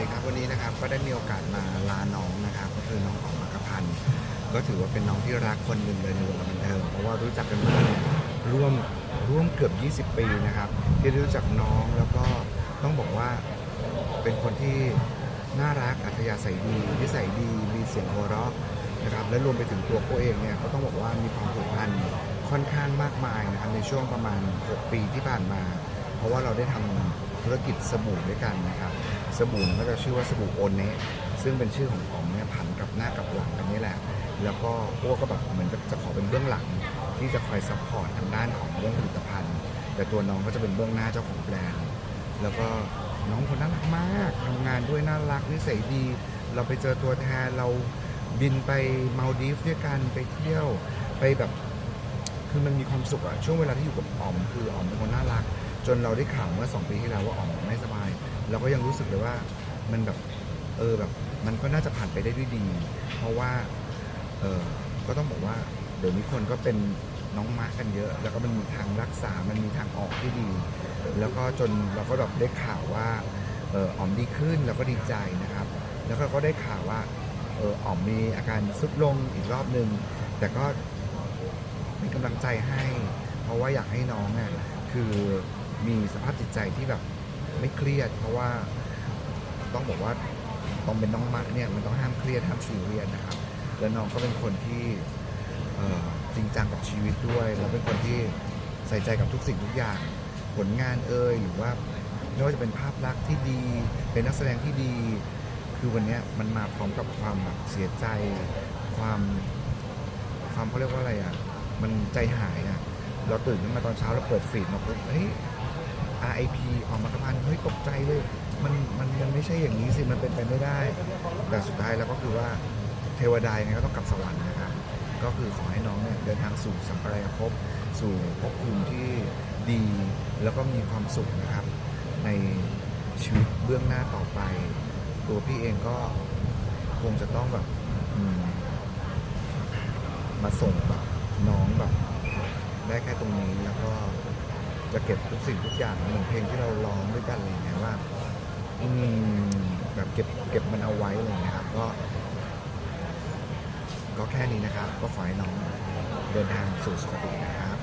ดีครับวันนี้นะครับก็ได้มีโอกาสมาลาน้องนะครับ ก็คือน้องของมักกะพันธ์ก็ถือว่าเป็นน้องที่รักคนหนึ่งเลยในวงการบันเทิงเพราะว่ารู้จักกันมาเนี่ยร่วมร่วมเกือบ 20 ปีนะครับ ที่รู้จักน้องแล้วก็ต้องบอกว่าเป็นคนที่น่ารักอัธยาศัยดีนิสัยดีมีเสียงหัวเราะนะครับและรวมไปถึงตัวเขาเองเนี่ยก็ต้องบอกว่ามีความผูกพันค่อนข้างมากมายนะครับในช่วงประมาณ 6 ปีที่ผ่านมา เพราะว่าเราได้ทำ ธุรกิจสบู่ด้วยกันนะครับสบู่ก็จะชื่อว่าสบู่โอนเนะซึ่งเป็นชื่อของผมเนี่ยผันกับหน้ากับหลังกันนี่แหละ แล้วก็พวกก็แบบเหมือนกับจะขอเป็นเบื้องหลัง ที่จะคอยซัพพอร์ตทางด้านของเรื่องผลิตภัณฑ์ แต่ตัวน้องก็จะเป็นเบื้องหน้าเจ้าของแบรนด์แล้วก็น้องคนน่ารักมากทำงานด้วยน่ารักนิสัยดี เราไปเจอตัวแทนเราบินไปมาลดีฟด้วยกันไปเที่ยวไปแบบคือมันมีความสุขอะช่วงเวลาที่อยู่กับอ๋อมคืออ๋อมเป็นคนน่ารัก จนเราได้ข่าวเมื่อสองปีที่แล้วว่าอ๋อมไม่สบาย เราก็ยังรู้สึกเลยว่ามันแบบเออแบบมันก็น่าจะผ่านไปได้ด้วยดี เพราะว่าเออก็ต้องบอกว่าเดี๋ยวนี้คนก็เป็นน้องมะกันเยอะ แล้วก็มันมีทางรักษา มันมีทางออกที่ดี แล้วก็จนเราก็แบบได้ข่าวว่าเอออ๋อมดีขึ้นเราก็ดีใจนะครับ แล้วก็ได้ข่าวว่าเอออ๋อมมีอาการสุดลงอีกรอบหนึ่งแต่ก็เป็นกำลังใจให้ เพราะว่าอยากให้น้องอะคือ มีสภาพจิตใจที่แบบไม่เครียด เพราะว่าต้องบอกว่าต้องเป็นน้องมะเนี่ยมันต้องห้ามเครียดห้ามซีเรียสนะครับ แล้วน้องก็เป็นคนที่จริงจังกับชีวิตด้วย แล้วเป็นคนที่ใส่ใจกับทุกสิ่งทุกอย่างผลงานเอ่ยหรือว่าไม่ว่าจะเป็นภาพลักษณ์ที่ดี เป็นนักแสดงที่ดี คือวันนี้มันมาพร้อมกับความแบบเสียใจ ความความเขาเรียกว่าอะไรอะ มันใจหายอะ เราตื่นขึ้นมาตอนเช้าเราเปิดฟีดมาปุ๊บเฮ้ย RIP ออกมากระพันเฮ้ยตกใจเลยมันมันมันไม่ใช่อย่างนี้สิมันเป็นไปไม่ได้ แต่สุดท้ายแล้วก็คือว่าเทวดายังไงก็ต้องกลับสวรรค์นะครับก็คือขอให้น้องเนี่ยเดินทางสู่สัมปรายภพสู่ภพภูมิที่ดีแล้วก็มีความสุขนะครับ ในชีวิตเบื้องหน้าต่อไป ตัวพี่เองก็คงจะต้องแบบมาส่งแบบน้องแบบได้แค่ตรงนี้แล้วก็ จะเก็บทุกสิ่งทุกอย่างเหมือนเพลงที่เราร้องด้วยกันอะไรอย่างเงี้ยว่าอืมแบบเก็บเก็บมันเอาไว้อะไรอย่างเงี้ยครับก็ก็แค่นี้นะครับ ก็ขอให้น้องเดินทางสู่สุขตินะครับ